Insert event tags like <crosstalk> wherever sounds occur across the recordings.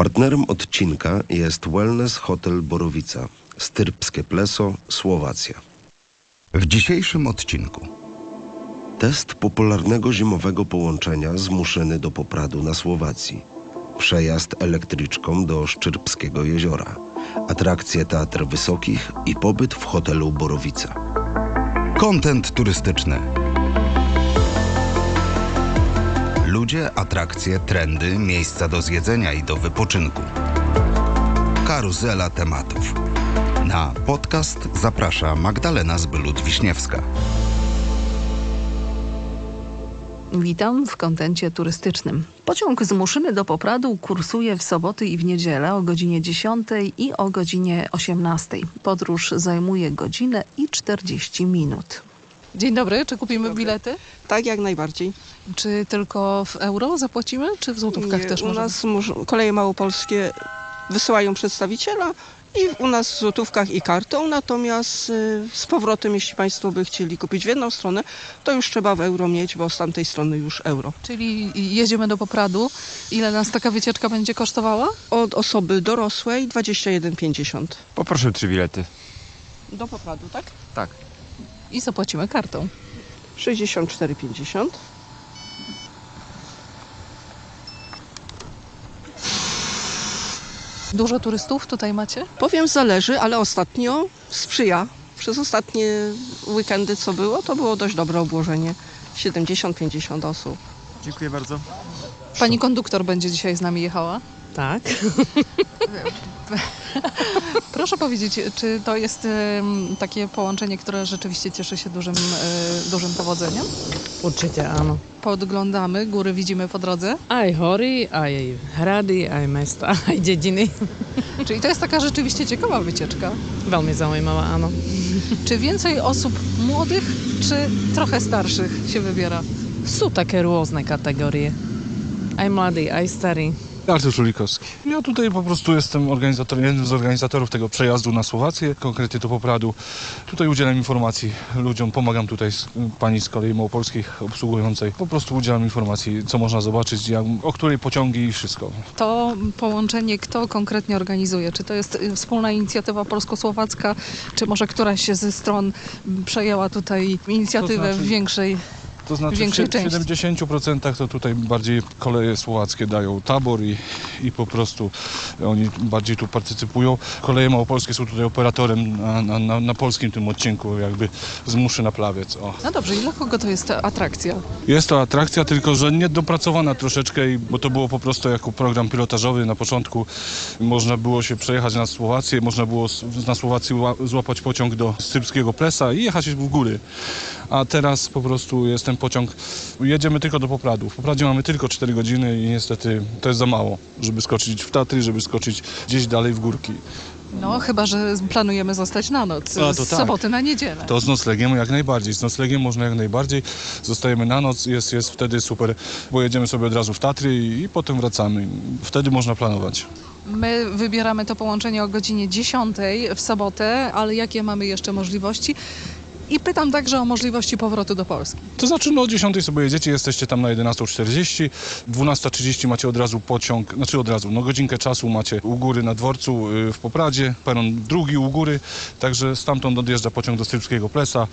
Partnerem odcinka jest Wellness Hotel Borowica, Styrbskie Pleso, Słowacja. W dzisiejszym odcinku Test popularnego zimowego połączenia z Muszyny do Popradu na Słowacji. Przejazd elektryczką do Szczyrbskiego jeziora. Atrakcje Teatr Wysokich i pobyt w hotelu Borowica. kontent turystyczny. Ludzie, atrakcje, trendy, miejsca do zjedzenia i do wypoczynku. Karuzela tematów. Na podcast zaprasza Magdalena Zbylut-Wiśniewska. Witam w kontencie turystycznym. Pociąg z Muszyny do Popradu kursuje w soboty i w niedzielę o godzinie 10 i o godzinie 18. Podróż zajmuje godzinę i 40 minut. Dzień dobry, czy kupimy bilety? Tak, jak najbardziej. Czy tylko w euro zapłacimy, czy w złotówkach Nie, też u nas koleje małopolskie wysyłają przedstawiciela i u nas w złotówkach i kartą, natomiast y, z powrotem, jeśli Państwo by chcieli kupić w jedną stronę, to już trzeba w euro mieć, bo z tamtej strony już euro. Czyli jedziemy do Popradu. Ile nas taka wycieczka będzie kosztowała? Od osoby dorosłej 21,50. Poproszę trzy bilety. Do Popradu, tak? Tak. I zapłacimy kartą. 64,50. Dużo turystów tutaj macie? Powiem zależy, ale ostatnio sprzyja. Przez ostatnie weekendy, co było, to było dość dobre obłożenie. 70-50 osób. Dziękuję bardzo. Pani konduktor będzie dzisiaj z nami jechała. Tak. <laughs> <laughs> Proszę powiedzieć, czy to jest takie połączenie, które rzeczywiście cieszy się dużym, e, dużym powodzeniem? Určite áno. Podglądamy, góry widzimy po drodze. Aj hory, aj hrady, aj mesta, <laughs> aj dediny. <laughs> Czyli to jest taka rzeczywiście ciekawa wycieczka. Veľmi zaujímavá, áno. Czy więcej osób młodych, czy trochę starszych się wybiera? Sú také rôzne kategórie. Aj mladí, aj starí. Artur Szulikowski. Ja tutaj po prostu jestem organizatorem, jednym z organizatorów tego przejazdu na Słowację, konkretnie do Popradu. Tutaj udzielam informacji ludziom, pomagam tutaj pani z kolei małopolskich obsługującej. Po prostu udzielam informacji, co można zobaczyć, jak, o której pociągi i wszystko. To połączenie kto konkretnie organizuje? Czy to jest y, wspólna inicjatywa polsko-słowacka, czy może któraś ze stron przejęła tutaj inicjatywę To znaczy- w większej To znaczy w części. 70% to tutaj bardziej koleje słowackie dają tabor i, i po prostu oni bardziej tu partycypują. Koleje małopolskie są tutaj operatorem na, na, na, polskim tym odcinku, jakby z Muszy na Plawiec. O. No dobrze, i dla kogo to jest atrakcja? Jest to atrakcja, tylko że niedopracowana troszeczkę, bo to było po prostu jako program pilotażowy na początku. Można było się przejechać na Słowację, można było na Słowacji ła- złapać pociąg do Styrbskiego Plesa i jechać w góry. A teraz po prostu jest ten pociąg, jedziemy tylko do Popradu. W Popradzie mamy tylko 4 godziny i niestety to jest za mało, żeby skoczyć w Tatry, żeby skoczyć gdzieś dalej w górki. No, chyba, że planujemy zostać na noc, A, z tak. soboty na niedzielę. To z noclegiem jak najbardziej. Z noclegiem można jak najbardziej. Zostajemy na noc, jest, jest wtedy super, bo jedziemy sobie od razu w Tatry i, i potem wracamy. Wtedy można planować. My wybieramy to połączenie o godzinie 10 w sobotę, ale jakie mamy jeszcze możliwości? I pytam także o możliwości powrotu do Polski. To znaczy, no o 10 sobie jedziecie, jesteście tam na 11.40, 12.30 macie od razu pociąg, znaczy od razu, no godzinkę czasu macie u góry na dworcu y, w Popradzie, peron drugi u góry, także stamtąd odjeżdża pociąg do Styrbskiego Plesa.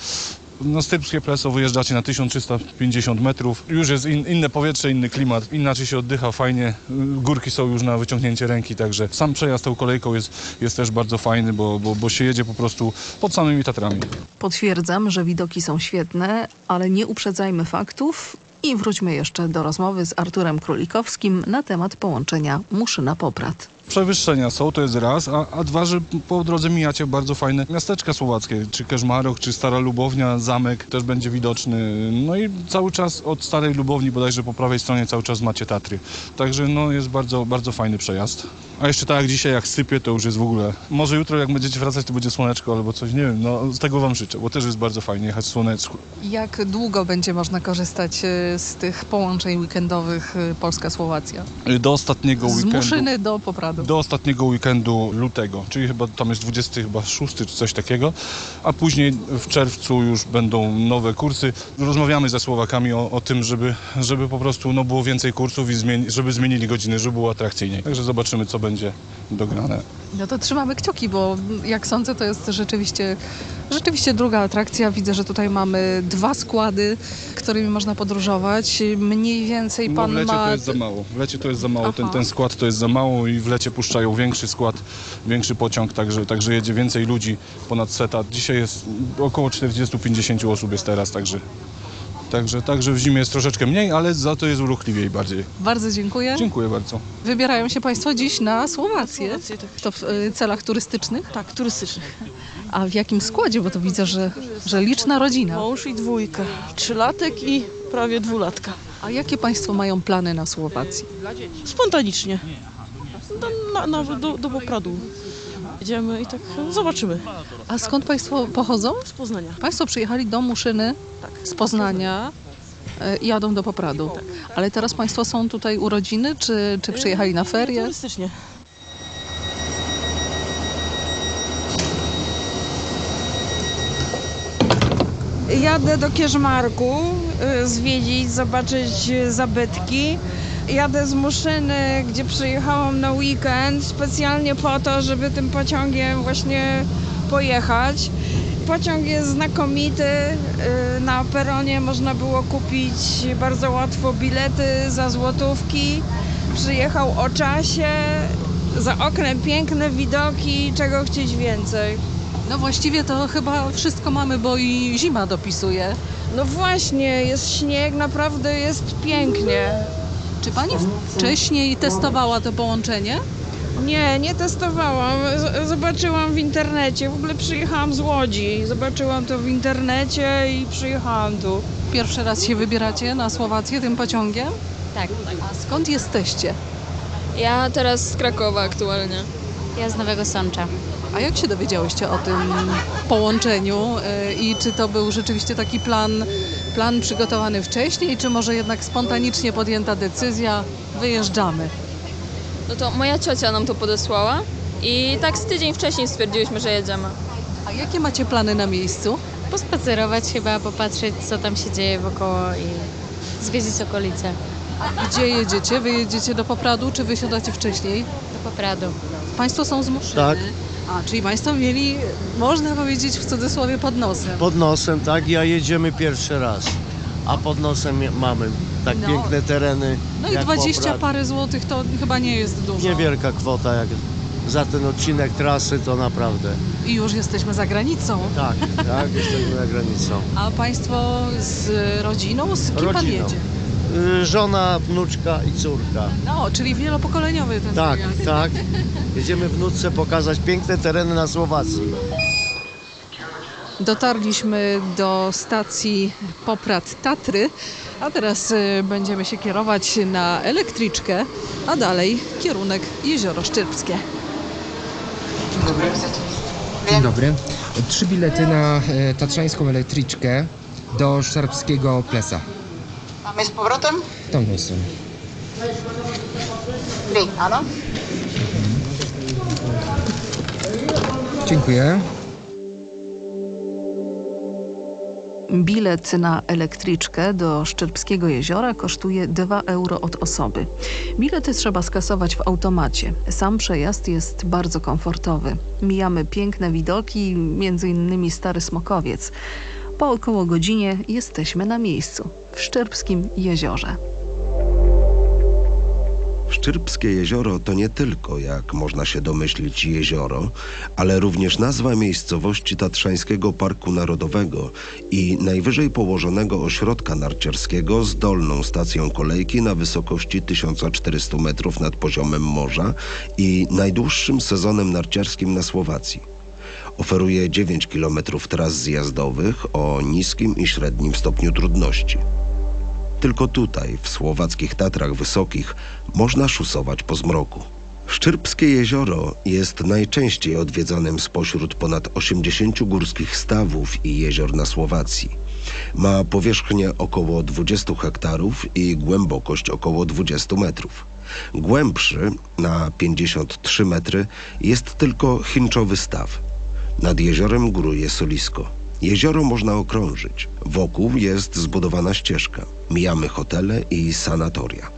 Na Styrbskie Pleso wyjeżdżacie na 1350 metrów. Już jest in, inne powietrze, inny klimat, inaczej się oddycha fajnie. Górki są już na wyciągnięcie ręki, także sam przejazd tą kolejką jest, jest też bardzo fajny, bo, bo, bo się jedzie po prostu pod samymi Tatrami. Potwierdzam, że widoki są świetne, ale nie uprzedzajmy faktów i wróćmy jeszcze do rozmowy z Arturem Królikowskim na temat połączenia Muszyna-Poprad. Przewyższenia są, to jest raz, a, a dwa, że po drodze mijacie bardzo fajne miasteczka słowackie, czy Keżmarok, czy Stara Lubownia, zamek też będzie widoczny. No i cały czas od Starej Lubowni bodajże po prawej stronie cały czas macie Tatry. Także no jest bardzo, bardzo fajny przejazd. A jeszcze tak jak dzisiaj, jak sypie, to już jest w ogóle... Może jutro jak będziecie wracać, to będzie słoneczko albo coś, nie wiem, no z tego wam życzę, bo też jest bardzo fajnie jechać w słoneczku. Jak długo będzie można korzystać e, z tych połączeń weekendowych e, Polska-Słowacja? Do ostatniego Z weekendu... Muszyny do Popradu. Do ostatniego weekendu lutego, czyli chyba tam jest 26 czy coś takiego, a później w czerwcu już będą nowe kursy. Rozmawiamy ze Słowakami o, o tym, żeby, żeby po prostu no, było więcej kursów i zmieni, żeby zmienili godziny, żeby było atrakcyjniej. Także zobaczymy, co będzie dograne. No to trzymamy kciuki, bo jak sądzę, to jest rzeczywiście, rzeczywiście druga atrakcja. Widzę, że tutaj mamy dwa składy, którymi można podróżować. Mniej więcej No, pan w lecie ma... to jest za mało. W lecie to jest za mało. Ten, ten skład to jest za mało i w lecie puszczają większy skład, większy pociąg, także, także jedzie więcej ludzi ponad seta. Dzisiaj jest około 40-50 osób jest teraz, także, także, także w zimie jest troszeczkę mniej, ale za to jest uruchliwiej bardziej. Bardzo dziękuję. Dziękuję bardzo. Wybierają się Państwo dziś na Słowację. Słowację, tak. To w y, celach turystycznych? Tak, turystycznych. A w jakim składzie? Bo to widzę, że, że liczna rodzina. Mąż i dwójka. Trzylatek i prawie dwulatka. A jakie Państwo mają plany na Słowacji? Spontanicznie. Do, na, na, do, do Popradu. Jedziemy i tak zobaczymy. A skąd Państwo pochodzą? Z Poznania. Państwo przyjechali do Muszyny Tak. z Poznania y, i jadą do Popradu. Ale teraz Państwo są tutaj u rodziny, czy, czy przyjechali na ferie? Turystycznie. Jadę do Kierzmarku y, zwiedzić, zobaczyć zabytki. Jadę z Muszyny, gdzie przyjechałam na weekend specjalnie po to, żeby tym pociągiem właśnie pojechać. Pociąg jest znakomity. y, Na peronie można było kupić bardzo łatwo bilety za złotówki. Przyjechał o czasie. Za oknem piękne widoki, czego chcieć więcej. No właściwie to chyba wszystko mamy, bo i zima dopisuje. No właśnie, jest śnieg, naprawdę jest pięknie. Czy Pani wcześniej testowała to połączenie? Nie, nie testowałam. Z- Zobaczyłam w internecie. W ogóle przyjechałam z Łodzi. Zobaczyłam to w internecie i przyjechałam tu. Pierwszy raz się wybieracie na Słowację tym pociągiem? Tak. A skąd jesteście? Ja teraz z Krakowa aktualnie. Ja z Nowego Sącza. A jak się dowiedziałyście o tym połączeniu y, i czy to był rzeczywiście taki plan, plan przygotowany wcześniej, czy może jednak spontanicznie podjęta decyzja, wyjeżdżamy? No to moja ciocia nam to podesłała i tak z tydzień wcześniej stwierdziłyśmy, że jedziemy. A jakie macie plany na miejscu? Pospacerować chyba, popatrzeć co tam się dzieje wokoło i zwiedzić okolice. Gdzie jedziecie? Wy jedziecie do Popradu, czy wysiadacie wcześniej? Do Popradu. Państwo są z Muszyny. Tak. A, czyli Państwo mieli, można powiedzieć w cudzysłowie, pod nosem. Pod nosem, tak, ja jedziemy pierwszy raz. A pod nosem mamy tak No. piękne tereny. No i jak 20 Poprad. parę złotych to chyba nie jest dużo. Niewielka kwota jak za ten odcinek trasy to naprawdę. I już jesteśmy za granicą. Tak, tak, jesteśmy za granicą. A Państwo z rodziną? Z kim Pan Rodziną. jedzie? Y, Żona, wnuczka i córka. No, czyli wielopokoleniowy ten Tak, wyjazd. tak. Jedziemy wnuczce pokazać piękne tereny na Słowacji. Dotarliśmy do stacji Poprad Tatry, a teraz y, będziemy się kierować na elektryczkę, a dalej kierunek Jezioro Szczypskie. Dzień dobry. Trzy bilety na e, tatrzańską elektryczkę do Szarpskiego Plesa. Mamy z powrotem? Tą są. Dwie, ano? Dziękuję. Bilet na elektryczkę do Szczerbskiego Jeziora kosztuje 2 euro od osoby. Bilety trzeba skasować w automacie. Sam przejazd jest bardzo komfortowy. Mijamy piękne widoki, między innymi Stary Smokowiec. Po około godzinie jesteśmy na miejscu, w Szczerbskim Jeziorze. Szczyrbskie jezioro to nie tylko, jak można się domyślić, jezioro, ale również nazwa miejscowości Tatrzańskiego Parku Narodowego i najwyżej położonego ośrodka narciarskiego z dolną stacją kolejki na wysokości 1400 metrów nad poziomem morza i najdłuższym sezonem narciarskim na Słowacji. Oferuje 9 km tras zjazdowych o niskim i średnim stopniu trudności. Tylko tutaj, w słowackich Tatrach Wysokich, można szusować po zmroku. Szczyrbskie jezioro jest najczęściej odwiedzanym spośród ponad 80 górskich stawów i jezior na Słowacji. Ma powierzchnię około 20 hektarów i głębokość około 20 metrów. Głębszy, na 53 metry, jest tylko chinczowy staw. Nad jeziorem góruje solisko. Jezioro można okrążyć. Wokół jest zbudowana ścieżka. Mijamy hotele i sanatoria.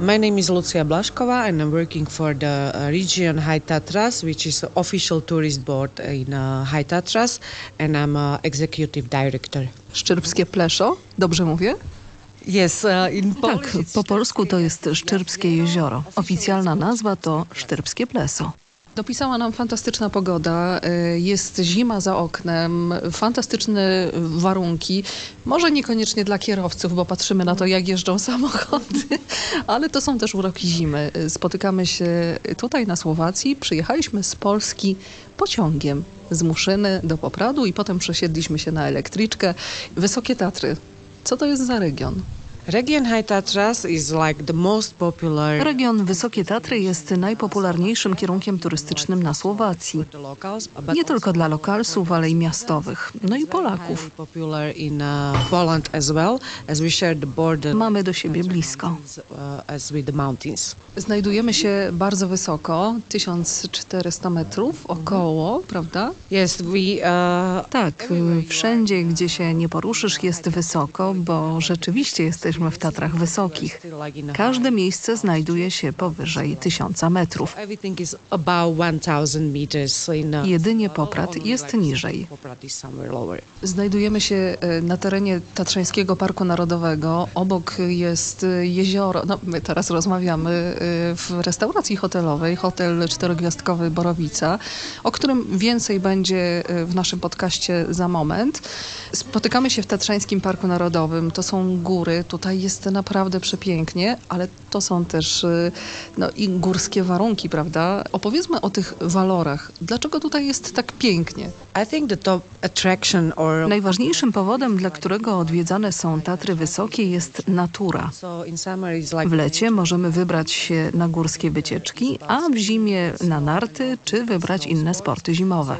My name is Lucia Blaskova and I'm working for the uh, region High Tatras, which is the official tourist board in uh, High Tatras, and I'm uh, executive director. Szczerbskie Pleszo, dobrze mówię? Yes, uh, in Tak, po polsku to jest Szczerbskie Jezioro. Oficjalna nazwa to Szczerbskie Pleso. Dopisała nam fantastyczna pogoda, y, jest zima za oknem, fantastyczne warunki. Może niekoniecznie dla kierowców, bo patrzymy na to, jak jeżdżą samochody, <laughs> ale to są też uroki zimy. Y, Spotykamy się tutaj na Słowacji. Przyjechaliśmy z Polski pociągiem z Muszyny do Popradu i potem przesiedliśmy się na elektryczkę. Wysokie Tatry. Co to jest za region? Region High Tatras is like the most popular Region Wysokie Tatry jest najpopularniejszym kierunkiem turystycznym na Słowacji. Nie tylko dla lokalsów, ale i miastowych, no i Polaków. Mamy do siebie blisko. uh. Znajdujemy się bardzo wysoko, 1400 metrów około, prawda? Uh, Tak, wszędzie, gdzie się nie poruszysz, jest wysoko, bo rzeczywiście jesteśmy w Tatrach Wysokich. Każde miejsce znajduje się powyżej 1000 metrów. Everything is about 1000 meters. In, Jedynie Poprad jest niżej. Znajdujemy się e, na terenie Tatrzańskiego Parku Narodowego. Obok jest e, jezioro. No, my teraz rozmawiamy e, w restauracji hotelowej, hotel czterogwiazdkowy Borowica, o którym więcej będzie w naszym podcaście za moment. Spotykamy się w Tatrzańskim Parku Narodowym. To są góry. Tutaj jest naprawdę przepięknie, ale to są też e, no, i górskie warunki, prawda? Opowiedzmy o tych walorach. Dlaczego tutaj jest tak pięknie? Najważniejszym powodem, dla którego odwiedzane są Tatry Wysokie jest natura. W lecie możemy wybrać się na górskie wycieczki, a w zimie na narty czy wybrać inne sporty zimowe.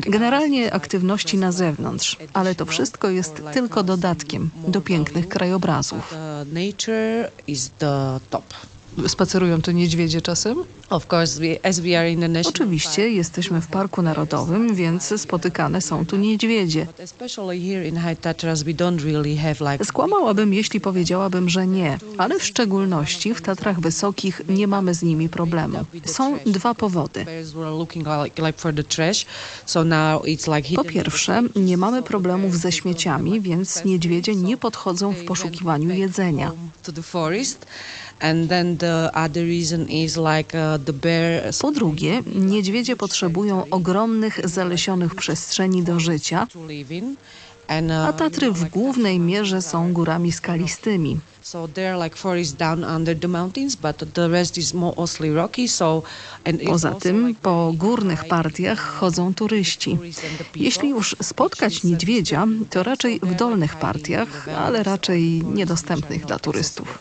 Generalnie aktywności na zewnątrz, ale to wszystko jest tylko dodatkiem do pięknych krajobrazów. Spacerują tu niedźwiedzie czasem? Oczywiście, jesteśmy w Parku Narodowym, więc spotykane są tu niedźwiedzie. Skłamałabym, jeśli powiedziałabym, że nie, ale w szczególności w Tatrach Wysokich nie mamy z nimi problemu. Są dwa powody. Po pierwsze, nie mamy problemów ze śmieciami, więc niedźwiedzie nie podchodzą w poszukiwaniu jedzenia. to the forest. And then the other reason is like uh, the bear Po drugie, niedźwiedzie potrzebują ogromnych, zalesionych przestrzeni do życia, a Tatry w głównej mierze są górami skalistymi. So they're like forest down under the mountains, but the rest is mostly rocky. So and Poza tym po górnych partiach chodzą turyści. Jeśli już spotkać niedźwiedzia, to raczej w dolnych partiach, ale raczej niedostępnych dla turystów.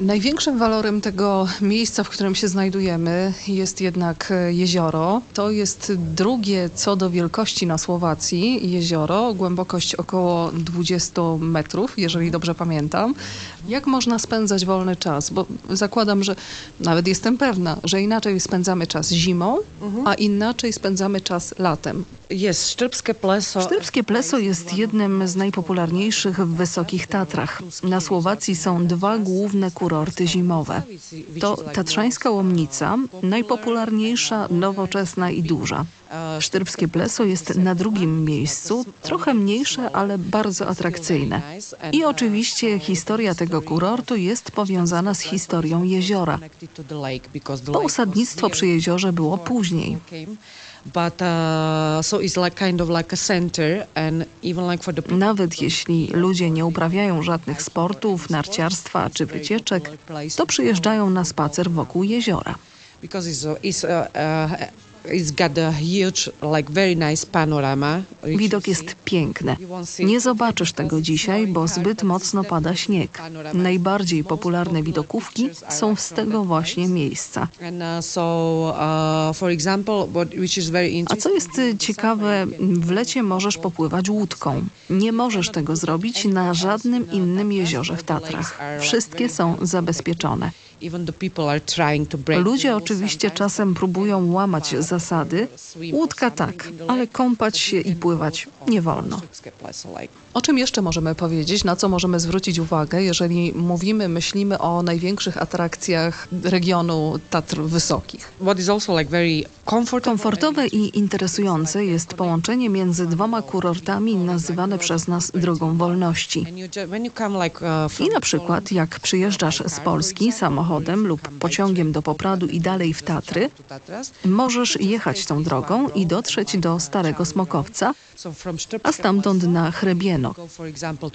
Największym walorem tego miejsca, w którym się znajdujemy, jest jednak jezioro. To jest drugie co do wielkości na Słowacji jezioro, głębokość około 20 metrów, jeżeli dobrze pamiętam. Jak można spędzać wolny czas? Bo zakładam, że nawet jestem pewna, że inaczej spędzamy czas zimą, a inaczej spędzamy czas latem. Yes, Szczerbskie Pleso. Szczerbskie Pleso jest jednym z najpopularniejszych w Wysokich Tatrach. Na Słowacji są dwa główne kurorty zimowe. To Tatrzańska Łomnica, najpopularniejsza, nowoczesna i duża. Szczerbskie Pleso jest na drugim miejscu, trochę mniejsze, ale bardzo atrakcyjne. I oczywiście historia tego kurortu jest powiązana z historią jeziora. to here przy jeziorze było później. uh, Nawet jeśli ludzie nie uprawiają żadnych sportów, narciarstwa czy wycieczek, to przyjeżdżają na spacer wokół jeziora. because it's, it's Widok jest piękny. Nie zobaczysz tego dzisiaj, bo zbyt mocno pada śnieg. Najbardziej popularne widokówki są z tego właśnie miejsca. Uh, uh, A co jest ciekawe, w lecie możesz popływać łódką. Nie możesz tego zrobić na żadnym innym jeziorze w Tatrach. Wszystkie są zabezpieczone. Ludzie oczywiście czasem próbują łamać zasady. Łódka tak, ale kąpać się i pływać nie wolno. O czym jeszcze możemy powiedzieć, na co możemy zwrócić uwagę, jeżeli mówimy, myślimy o największych atrakcjach regionu Tatr Wysokich? Komfortowe i interesujące jest połączenie między dwoma kurortami nazywane przez nas drogą wolności. Uh, I na przykład jak przyjeżdżasz z Polski samochodem lub pociągiem do Popradu i dalej w Tatry, Tatras, możesz jechać tą drogą i dotrzeć do Starego Smokowca, a stamtąd na example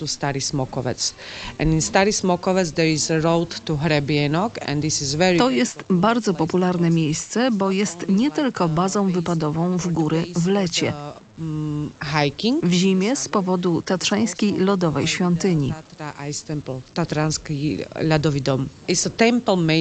to jest bardzo popularne miejsce, bo jest nie tylko bazą wypadową w góry w lecie, mm, hiking. w zimie z powodu tatrzańskiej lodowej świątyni.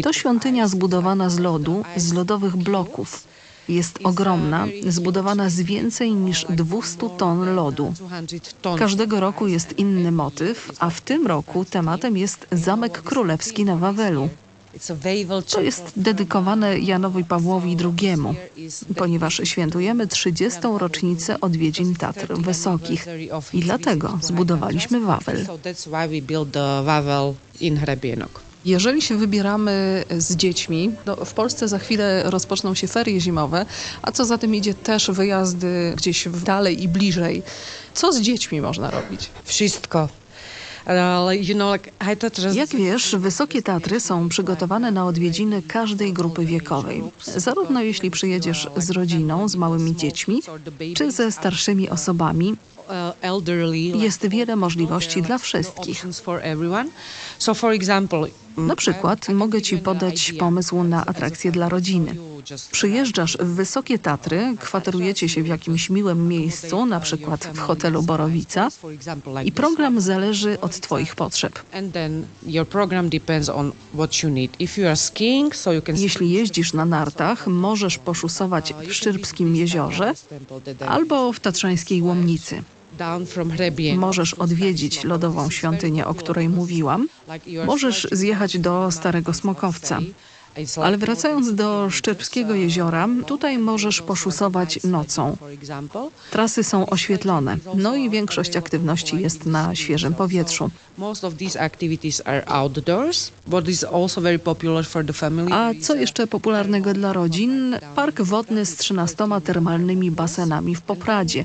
To świątynia zbudowana z lodu, z lodowych bloków. Jest ogromna, zbudowana z więcej niż 200 ton lodu. 200 ton. Każdego roku jest inny motyw, a w tym roku tematem jest Zamek Królewski na Wawelu. To jest dedykowane Janowi Pawłowi II, ponieważ świętujemy 30. rocznicę odwiedzin Tatr Wysokich i dlatego zbudowaliśmy Wawel. Jeżeli się wybieramy z dziećmi, no w Polsce za chwilę rozpoczną się ferie zimowe, a co za tym idzie też wyjazdy gdzieś dalej i bliżej. Co z dziećmi można robić? Wszystko. Jak wiesz, Wysokie Tatry są przygotowane na odwiedziny każdej grupy wiekowej. Zarówno jeśli przyjedziesz z rodziną, z małymi dziećmi, czy ze starszymi osobami, uh, jest wiele możliwości dla wszystkich. Na przykład mogę Ci podać pomysł na atrakcję dla rodziny. Przyjeżdżasz w Wysokie Tatry, kwaterujecie się w jakimś miłym miejscu, na przykład w hotelu Borowica i program zależy od Twoich potrzeb. Jeśli jeździsz na nartach, możesz poszusować w Szczyrbskim jeziorze albo w Tatrzańskiej Łomnicy. Możesz odwiedzić lodową świątynię, o której mówiłam. Możesz zjechać do Starego Smokowca. Ale wracając do Szczerbskiego jeziora, tutaj możesz poszusować nocą. Trasy są oświetlone, no i większość aktywności jest na świeżym powietrzu. A co jeszcze popularnego dla rodzin? Park wodny z 13 termalnymi basenami w Popradzie,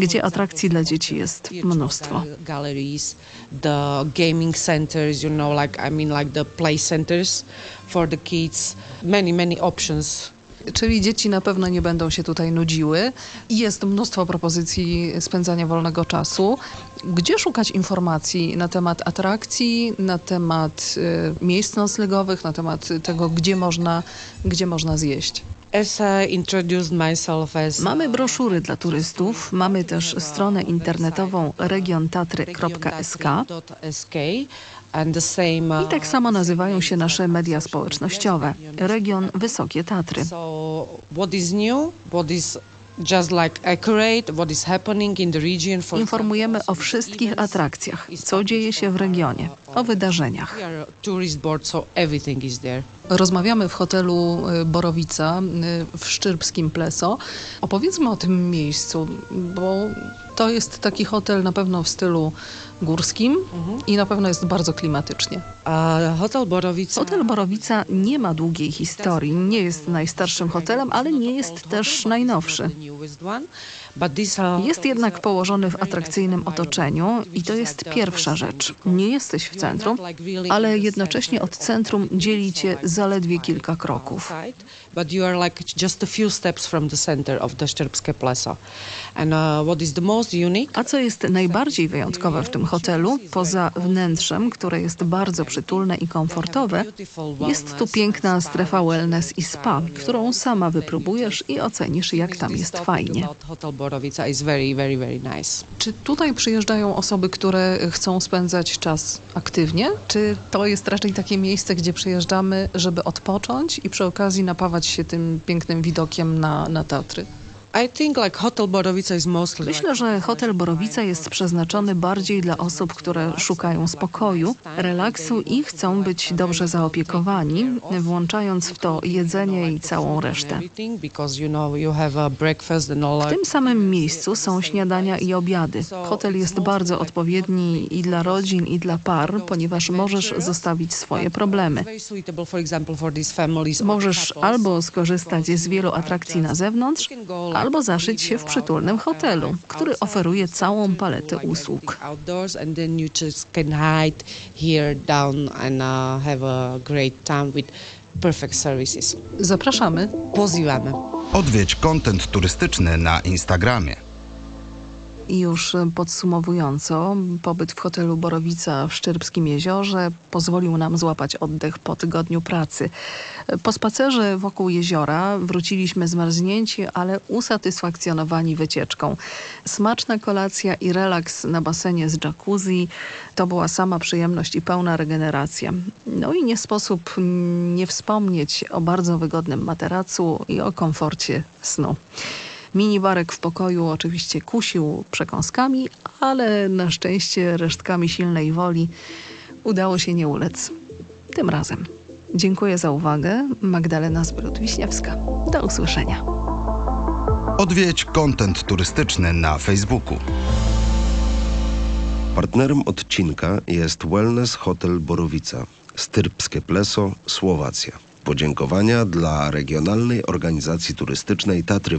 Gdzie atrakcji dla dzieci jest mnóstwo. Gal- Galleries, the gaming centers, you know, like I mean, like the play centers for the kids. Many, many options. Czyli dzieci na pewno nie będą się tutaj nudziły. Jest mnóstwo propozycji spędzania wolnego czasu. Gdzie szukać informacji na temat atrakcji, na temat y, miejsc noclegowych, na temat tego, gdzie można, gdzie można zjeść? Mamy broszury dla turystów, mamy też stronę internetową regiontatry.sk i tak samo nazywają się nasze media społecznościowe. Region Wysokie Tatry. Informujemy o wszystkich atrakcjach, co dzieje się w regionie, o wydarzeniach. A. Rozmawiamy w hotelu y, Borowica y, w Szczyrbskim Pleso. Opowiedzmy o tym miejscu, bo to jest taki hotel na pewno w stylu górskim i na pewno jest bardzo klimatycznie. Uh, hotel Borowica. Hotel Borowica nie ma długiej historii, nie jest najstarszym hotelem, ale nie jest też najnowszy. Jest jednak położony w atrakcyjnym otoczeniu i to jest pierwsza rzecz. Nie jesteś w centrum, ale jednocześnie od centrum dzieli cię zaledwie kilka kroków. But you are like just a few steps from the center of the Szczerbskie Plaza. And uh, what is the most unique? A co jest najbardziej wyjątkowe w tym hotelu, poza wnętrzem, które jest bardzo przytulne i komfortowe, jest tu piękna strefa wellness i spa, którą sama wypróbujesz i ocenisz, jak tam jest fajnie. Hotel Borowica is very, very, very nice. Czy tutaj przyjeżdżają osoby, które chcą spędzać czas aktywnie? Czy to jest raczej takie miejsce, gdzie przyjeżdżamy, żeby odpocząć i przy okazji napawać się tym pięknym widokiem na, na Tatry? Myślę, że hotel Borowica jest przeznaczony bardziej dla osób, które szukają spokoju, relaksu i chcą być dobrze zaopiekowani, włączając w to jedzenie i całą resztę. W tym samym miejscu są śniadania i obiady. Hotel jest bardzo odpowiedni i dla rodzin, i dla par, ponieważ możesz zostawić swoje problemy. Możesz albo skorzystać z wielu atrakcji na zewnątrz, albo zaszyć się w przytulnym hotelu, który oferuje całą paletę usług. uh. Zapraszamy. Pozywamy. Odwiedź kontent turystyczny na Instagramie. I już podsumowująco, pobyt w hotelu Borowica w Szczerbskim Jeziorze pozwolił nam złapać oddech po tygodniu pracy. Po spacerze wokół jeziora wróciliśmy zmarznięci, ale usatysfakcjonowani wycieczką. Smaczna kolacja i relaks na basenie z jacuzzi to była sama przyjemność i pełna regeneracja. No i nie sposób nie wspomnieć o bardzo wygodnym materacu i o komforcie snu. Minibarek w pokoju oczywiście kusił przekąskami, ale na szczęście resztkami silnej woli udało się nie ulec. Tym razem. Dziękuję za uwagę. Magdalena Zbrod-Wiśniewska. Do usłyszenia. Odwiedź kontent turystyczny na Facebooku. Partnerem odcinka jest Wellness Hotel Borowica, Styrbskie Pleso, Słowacja. Podziękowania dla Regionalnej Organizacji Turystycznej Tatry